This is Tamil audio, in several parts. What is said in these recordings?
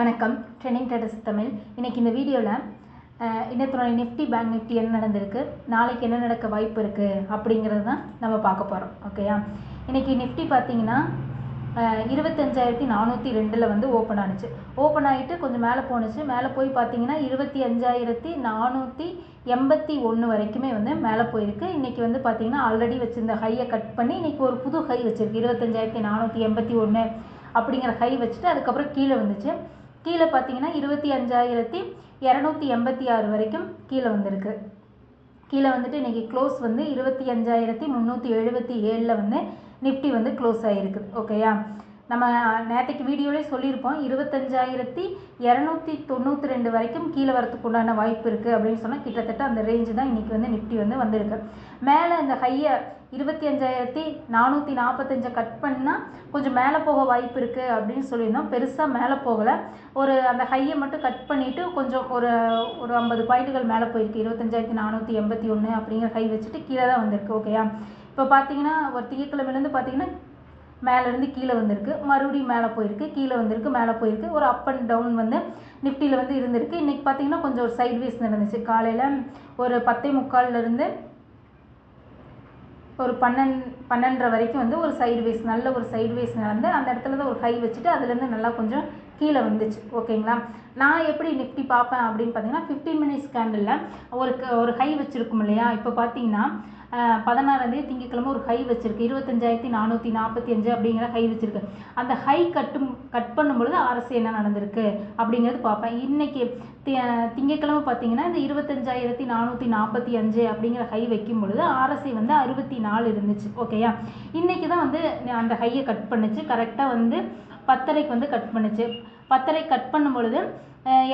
வணக்கம். Trending traders Tamil. இன்னைக்கு இந்த வீடியோவில் இன்னத்தோட நிஃப்டி பேங்க் நிஃப்டி என்ன நடந்திருக்கு நாளைக்கு என்ன நடக்க வாய்ப்பு இருக்குது அப்படிங்கிறது தான் நம்ம பார்க்க போகிறோம் ஓகேயா இன்றைக்கி நிஃப்டி பார்த்தீங்கன்னா இருபத்தஞ்சாயிரத்தி நானூற்றி ரெண்டில் வந்து ஓப்பன் ஆனுச்சு. ஓப்பன் ஆகிட்டு கொஞ்சம் மேலே போணுச்சு மேலே போய் பார்த்தீங்கன்னா இருபத்தி அஞ்சாயிரத்தி நானூற்றி எண்பத்தி ஒன்று வரைக்குமே வந்து மேலே போயிருக்கு. இன்றைக்கி வந்து பார்த்தீங்கன்னா ஆல்ரெடி வச்சுருந்த ஹையை கட் பண்ணி இன்றைக்கி ஒரு புது ஹை வச்சுருக்கு. இருபத்தஞ்சாயிரத்தி நானூற்றி எண்பத்தி ஒன்று அப்படிங்கிற ஹை வச்சுட்டு அதுக்கப்புறம் கீழே வந்துச்சு. கீழே பார்த்தீங்கன்னா இருபத்தி அஞ்சாயிரத்தி இரநூத்தி எண்பத்தி ஆறு வரைக்கும் கீழே வந்திருக்கு. கீழே வந்துட்டு இன்றைக்கி க்ளோஸ் வந்து இருபத்தி அஞ்சாயிரத்தி முந்நூற்றி எழுபத்தி ஏழில் வந்து நிஃப்டி வந்து க்ளோஸ் ஆகிருக்குது ஓகேயா நம்ம நேற்றுக்கு வீடியோவிலே சொல்லியிருப்போம். இருபத்தஞ்சாயிரத்தி இரநூத்தி தொண்ணூற்றி ரெண்டு வரைக்கும் கீழே வரத்துக்கு உண்டான வாய்ப்பு இருக்குது அப்படின்னு சொன்னால் கிட்டத்தட்ட அந்த ரேஞ்சு தான் இன்றைக்கி வந்து நிஃப்டி வந்து வந்திருக்கு. மேலே இந்த ஹையை இருபத்தி அஞ்சாயிரத்தி நானூற்றி நாற்பத்தஞ்சை கட் பண்ணால் கொஞ்சம் மேலே போக வாய்ப்பு இருக்குது அப்படின்னு சொல்லியிருந்தோம். பெருசாக மேலே போகலை. ஒரு அந்த ஹையை மட்டும் கட் பண்ணிவிட்டு கொஞ்சம் ஒரு ஒரு ஐம்பது பாயிண்ட்டுகள் மேலே போயிருக்கு. இருபத்தஞ்சாயிரத்தி நானூற்றி எண்பத்தி ஒன்று அப்படிங்கிற ஹை வச்சுட்டு கீழே தான் வந்திருக்கு. ஓகேயா இப்போ பார்த்தீங்கன்னா ஒரு திங்கக்கிழமையிலேருந்து பார்த்தீங்கன்னா மேலேருந்து கீழே வந்திருக்கு. மறுபடியும் மேலே போயிருக்கு கீழே வந்திருக்கு மேலே போயிருக்கு. ஒரு அப் அண்ட் டவுன் வந்து நிஃப்டியில் வந்து இருந்திருக்கு. இன்றைக்கி பார்த்தீங்கன்னா கொஞ்சம் ஒரு சைட்வேஸ் நடந்துச்சு. காலையில் ஒரு பத்தே முக்கால்லேருந்து ஒரு பன்னெண் பன்னெண்டரை வரைக்கும் வந்து ஒரு சைட்வேஸ் நல்ல ஒரு சைட்வேஸ் நடந்து அந்த இடத்துல தான் ஒரு ஹை வச்சுட்டு அதுலேருந்து நல்லா கொஞ்சம் கீழே வந்துச்சு ஓகேங்களா? நான் எப்படி நிஃப்டி பார்ப்பேன் அப்படின்னு பார்த்தீங்கன்னா ஃபிஃப்டீன் மினிட்ஸ் கேண்டில் ஒரு ஒரு ஹை வச்சுருக்கும் இல்லையா? இப்போ பார்த்தீங்கன்னா பதினாறாந்தேதி திங்கக்கிழமை ஒரு ஹை வச்சுருக்கு. இருபத்தஞ்சாயிரத்தி நானூற்றி நாற்பத்தி அஞ்சு அப்படிங்கிற ஹை வச்சுருக்கு. அந்த ஹை கட்டும் கட் பண்ணும்பொழுது அரசு என்ன நடந்திருக்கு அப்படிங்கிறது பார்ப்பேன். இன்றைக்கி தி திங்கக்கிழமை பார்த்தீங்கன்னா இந்த இருபத்தஞ்சாயிரத்தி நானூற்றி நாற்பத்தி அஞ்சு அப்படிங்கிற ஹை வைக்கும் பொழுது ஆர்எஸ்சி வந்து அறுபத்தி நாலு இருந்துச்சு ஓகேயா? இன்றைக்கி தான் வந்து அந்த ஹையை கட் பண்ணுச்சு. கரெக்டாக வந்து பத்தரைக்கு வந்து கட் பண்ணுச்சு. பத்தரை கட் பண்ணும் பொழுது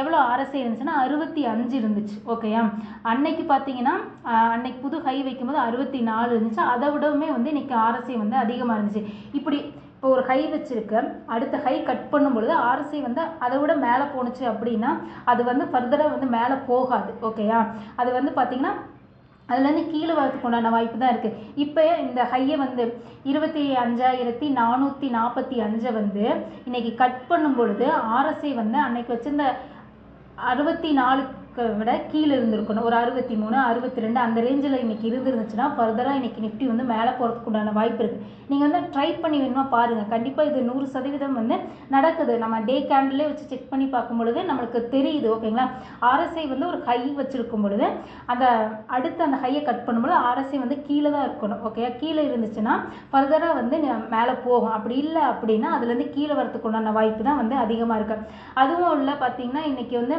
எவ்வளோ ஆர்எஸ்ஐ இருந்துச்சுன்னா அறுபத்தி அஞ்சு இருந்துச்சு. ஓகேயா அன்னைக்கு பார்த்தீங்கன்னா அன்னைக்கு புது ஹை வைக்கும்போது அறுபத்தி நாலு இருந்துச்சு. அதை விடவுமே வந்து இன்னைக்கு ஆர்எஸ்ஐ வந்து அதிகமாக இருந்துச்சு. இப்படி இப்போ ஒரு ஹை வச்சுருக்க. அடுத்த ஹை கட் பண்ணும் பொழுது ஆர்எஸ்ஐ வந்து அதை விட மேலே போணுச்சு அப்படின்னா அது வந்து ஃபர்தராக வந்து மேலே போகாது. ஓகேயா அது வந்து பார்த்திங்கன்னா அதுலேருந்து கீழே வரதுக்கு உண்டான வாய்ப்பு தான் இருக்குது இப்போ இந்த ஹையை வந்து இருபத்தி அஞ்சாயிரத்தி நானூற்றி நாற்பத்தி அஞ்சை வந்து இன்றைக்கி கட் பண்ணும் பொழுது ஆர்எஸ்ஐ வந்து அன்னைக்கு வச்சுருந்த அறுபத்தி நாலு விட கீழே இருந்திருக்கணும். ஒரு அறுபத்தி மூணு அறுபத்தி ரெண்டு அந்த ரேஞ்சில் இன்றைக்கி இருந்துருந்துச்சுன்னா ஃபர்தராக இன்றைக்கி நிஃப்டி வந்து மேலே போகிறதுக்கு உண்டான வாய்ப்பு இருக்குது நீங்கள் வந்து ட்ரை பண்ணி வேணுமா பாருங்கள் கண்டிப்பாக இது நூறு சதவீதம் வந்து நடக்குது. நம்ம டே கேண்டிலே வச்சு செக் பண்ணி பார்க்கும் பொழுது நம்மளுக்கு தெரியுது. ஓகேங்களா? ஆர்எஸ்ஐ வந்து ஒரு ஹை வச்சுருக்கும் பொழுது அந்த அடுத்து அந்த ஹையை கட் பண்ணும்போது ஆர்எஸ்ஐ வந்து கீழே தான் இருக்கணும். ஓகே கீழே இருந்துச்சுன்னா ஃபர்தராக வந்து மேலே போகும். அப்படி இல்லை அப்படின்னா அதுலேருந்து கீழே வரத்துக்கு உண்டான வாய்ப்பு தான் வந்து அதிகமாக இருக்குது அதுவும் இல்லை பார்த்திங்கன்னா இன்றைக்கி வந்து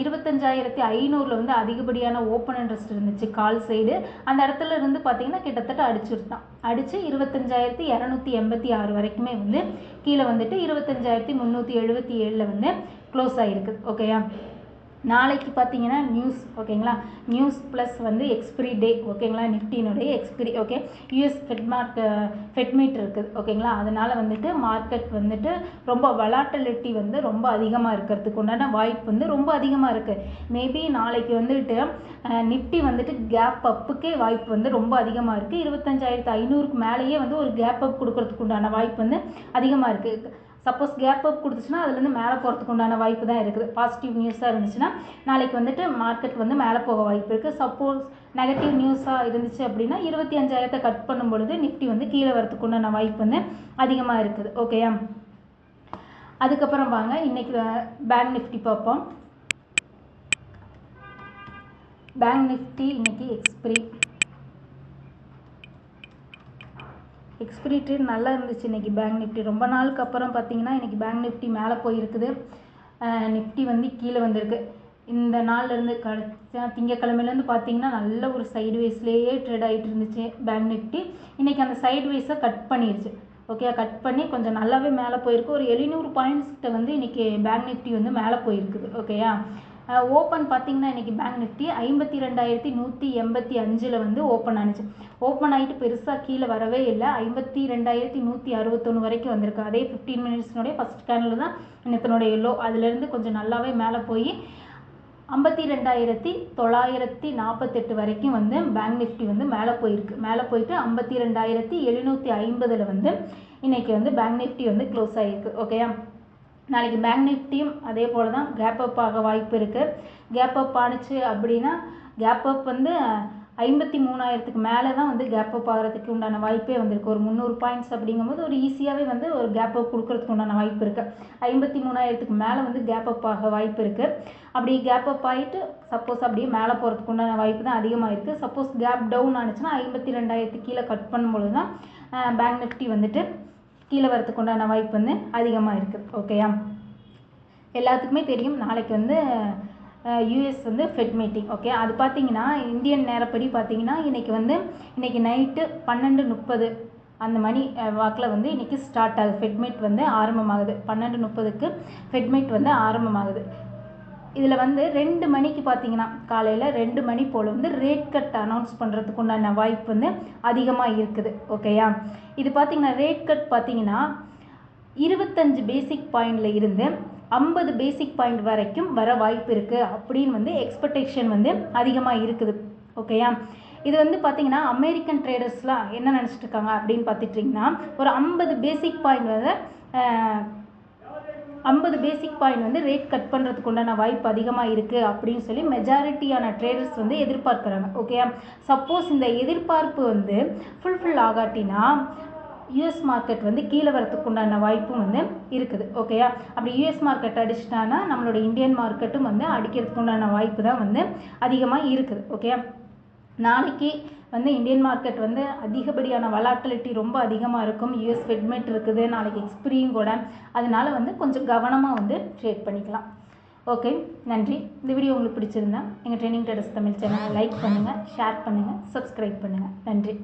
இருபத்தஞ்சாயிரத்தி ஐநூறில் வந்து அதிகப்படியான ஓப்பன் இன்ட்ரெஸ்ட் இருந்துச்சு கால் சைடு அந்த இடத்துல இருந்து பார்த்தீங்கன்னா கிட்டத்தட்ட அடிச்சிருந்தான். அடித்து இருபத்தஞ்சாயிரத்தி இரநூத்தி எண்பத்தி ஆறு வரைக்குமே வந்து கீழே வந்துட்டு இருபத்தஞ்சாயிரத்தி முந்நூற்றி எழுபத்தி ஏழில் வந்து க்ளோஸ் ஆகிருக்கு ஓகேயா நாளைக்கு பார்த்தீங்கன்னா நியூஸ் ஓகேங்களா நியூஸ் ப்ளஸ் வந்து எக்ஸ்பிரி டே ஓகேங்களா நிஃப்டினுடைய எக்ஸ்பிரி ஓகே யூஎஸ் ஃபெட்மார்க் ஃபெட்மீட் இருக்குது ஓகேங்களா அதனால் வந்துட்டு மார்க்கெட் வந்துட்டு ரொம்ப வலாட்டிலிட்டி வந்து ரொம்ப அதிகமாக இருக்கிறதுக்கு உண்டான வாய்ப்பு வந்து ரொம்ப அதிகமாக இருக்குது மேபி நாளைக்கு வந்துட்டு நிஃப்டி வந்துட்டு கேப் அப்புக்கே வாய்ப்பு வந்து ரொம்ப அதிகமாக இருக்குது இருபத்தஞ்சாயிரத்து ஐநூறுக்கு மேலேயே வந்து ஒரு கேப் அப் கொடுக்கறதுக்கு உண்டான வாய்ப்பு வந்து அதிகமாக இருக்குது சப்போஸ் கேப் அப் கொடுத்துச்சுன்னா அதுலேருந்து மேலே போகிறதுக்கு உண்டான வாய்ப்பு தான் இருக்குது. பாசிட்டிவ் நியூஸாக இருந்துச்சுன்னா நாளைக்கு வந்துட்டு மார்க்கெட் வந்து மேலே போக வாய்ப்பு இருக்குது சப்போஸ் நெகட்டிவ் நியூஸாக இருந்துச்சு அப்படின்னா இருபத்தி அஞ்சாயிரத்தை கட் பண்ணும் பொழுது நிஃப்டி வந்து கீழே வரத்துக்கு உண்டான வாய்ப்பு வந்து அதிகமாக இருக்குது. ஓகேயா அதுக்கப்புறம் வாங்க இன்றைக்கி பேங்க் நிஃப்டி பார்ப்போம். பேங்க் நிஃப்டி இன்றைக்கி எக்ஸ்பிரி எக்ஸ்பிரி ட்ரேட் நல்லா இருந்துச்சு இன்றைக்கி பேங்க் நிஃப்டி ரொம்ப நாளுக்கு அப்புறம் பார்த்தீங்கன்னா இன்றைக்கி பேங்க் நிஃப்டி மேலே போயிருக்குது. நிஃப்டி வந்து கீழே வந்திருக்கு. இந்த நாள்லேருந்து கடைசியா திங்கக்கிழமையிலேருந்து பார்த்தீங்கன்னா நல்ல ஒரு சைட்வேஸ்லேயே ட்ரேட் ஆகிட்டு இருந்துச்சு பேங்க் நிஃப்டி இன்றைக்கி அந்த சைட்வேஸை கட் பண்ணிருச்சு. ஓகே கட் பண்ணி கொஞ்சம் நல்லாவே மேலே போயிருக்கு. ஒரு எழுநூறு பாயிண்ட்ஸ்கிட்ட வந்து இன்றைக்கி பேங்க் நிஃப்டி வந்து மேலே போயிருக்குது. ஓகேயா ஓப்பன் பார்த்தீங்கன்னா இன்றைக்கி பேங்க் நிஃப்டி ஐம்பத்தி ரெண்டாயிரத்தி நூற்றி எண்பத்தி அஞ்சில் வந்து ஓப்பன் ஆனிச்சு. ஓப்பன் ஆகிட்டு பெருசாக கீழே வரவே இல்லை. ஐம்பத்தி ரெண்டாயிரத்தி நூற்றி அறுபத்தொன்று வரைக்கும் வந்திருக்கு. அதே ஃபிஃப்டீன் மினிட்ஸ்னுடைய ஃபஸ்ட் கேனில் தான் இன்னத்தினுடைய லோ அதுலேருந்து கொஞ்சம் நல்லாவே மேலே போய் ஐம்பத்தி ரெண்டாயிரத்தி தொள்ளாயிரத்தி நாற்பத்தெட்டு வரைக்கும் வந்து பேங்க் நிஃப்டி வந்து மேலே போயிருக்கு. மேலே போயிட்டு ஐம்பத்தி ரெண்டாயிரத்தி எழுநூற்றி ஐம்பதில் வந்து இன்றைக்கி வந்து பேங்க் நிஃப்டி வந்து க்ளோஸ் ஆகிருக்கு ஓகேயா நாளைக்கு பேங்க் நிஃப்டியும் அதே போல் தான் கேப் அப் ஆக வாய்ப்பு இருக்குது கேப் அப் ஆணுச்சு அப்படின்னா கேப் அப் வந்து ஐம்பத்தி மூணாயிரத்துக்கு மேலே தான் வந்து கேப் அப் ஆகிறதுக்கு உண்டான வாய்ப்பே வந்திருக்கு. ஒரு முந்நூறு பாயிண்ட்ஸ் அப்படிங்கும்போது ஒரு ஈஸியாகவே வந்து ஒரு கேப் அப் கொடுக்கறதுக்கு உண்டான வாய்ப்பு இருக்குது ஐம்பத்தி மூணாயிரத்துக்கு மேலே வந்து கேப் அப் ஆக வாய்ப்பு இருக்குது அப்படி கேப் அப் ஆகிட்டு சப்போஸ் அப்படியே மேலே போகிறதுக்கு உண்டான வாய்ப்பு தான் அதிகமாக இருக்குது சப்போஸ் கேப் டவுன் ஆனிச்சுன்னா ஐம்பத்தி ரெண்டாயிரத்துக்கு கீழே கட் பண்ணும்பொழுது தான் பேங்க் நிஃப்டி வந்துட்டு கீழே வரத்துக்கு உண்டான வாய்ப்பு வந்து அதிகமாக இருக்குது ஓகேயா எல்லாத்துக்குமே தெரியும். நாளைக்கு வந்து யூஎஸ் வந்து ஃபெட் மீட்டிங் ஓகே அது பார்த்தீங்கன்னா இந்தியன் நேரப்படி பார்த்தீங்கன்னா இன்றைக்கி வந்து இன்றைக்கி நைட்டு பன்னெண்டு முப்பது அந்த மணி வாக்கில் வந்து இன்றைக்கி ஸ்டார்ட் ஆகுது. ஃபெட்மீட் வந்து ஆரம்பமாகுது. பன்னெண்டு முப்பதுக்கு ஃபெட்மீட் வந்து ஆரம்பமாகுது. இதில் வந்து ரெண்டு மணிக்கு பார்த்தீங்கன்னா காலையில் ரெண்டு மணி போல் வந்து ரேட் கட் அனௌன்ஸ் பண்ணுறதுக்கு உண்டான வாய்ப்பு வந்து அதிகமாக இருக்குது. ஓகேயா இது பார்த்தீங்கன்னா ரேட் கட் பார்த்தீங்கன்னா இருபத்தஞ்சு பேசிக் பாயிண்டில் இருந்து ஐம்பது பேசிக் பாயிண்ட் வரைக்கும் வர வாய்ப்பு இருக்குது அப்படின்னு வந்து எக்ஸ்பெக்டேஷன் வந்து அதிகமாக இருக்குது. ஓகேயா இது வந்து பார்த்தீங்கன்னா அமெரிக்கன் ட்ரேடர்ஸ்லாம் என்ன நினச்சிட்ருக்காங்க அப்படின்னு பார்த்துட்டிங்கன்னா ஒரு ஐம்பது பேசிக் பாயிண்ட் வந்து ஐம்பது பேசிக் பாயிண்ட் வந்து ரேட் கட் பண்ணுறதுக்கு உண்டான வாய்ப்பு அதிகமாக இருக்குது அப்படின்னு சொல்லி மெஜாரிட்டியான ட்ரேடர்ஸ் வந்து எதிர்பார்க்குறாங்க ஓகே சப்போஸ் இந்த எதிர்பார்ப்பு வந்து ஃபுல்ஃபில் ஆகாட்டினா யூஎஸ் மார்க்கெட் வந்து கீழே வரத்துக்கு உண்டான வாய்ப்பும் வந்து இருக்குது ஓகேயா அப்படி யூஎஸ் மார்க்கெட் அடிச்சிட்டானா நம்மளோட இந்தியன் மார்க்கெட்டும் வந்து அடிக்கிறதுக்கு உண்டான வாய்ப்பு தான் வந்து அதிகமாக இருக்குது ஓகே நாளைக்கு வந்து இந்தியன் மார்க்கெட் வந்து அதிகப்படியான வலாட்டிலிட்டி ரொம்ப அதிகமாக இருக்கும். யூஎஸ் ஃபெட்மெட் இருக்குது. நாளைக்கு எக்ஸ்பிரியும் கூட. அதனால வந்து கொஞ்சம் கவனமாக வந்து ட்ரேட் பண்ணிக்கலாம். ஓகே நன்றி. இந்த வீடியோ உங்களுக்கு பிடிச்சிருந்தா எங்கள் ட்ரைனிங் டெடஸ் தமிழ் சேனலை லைக் பண்ணுங்கள் ஷேர் பண்ணுங்கள் சப்ஸ்கிரைப் பண்ணுங்கள் நன்றி.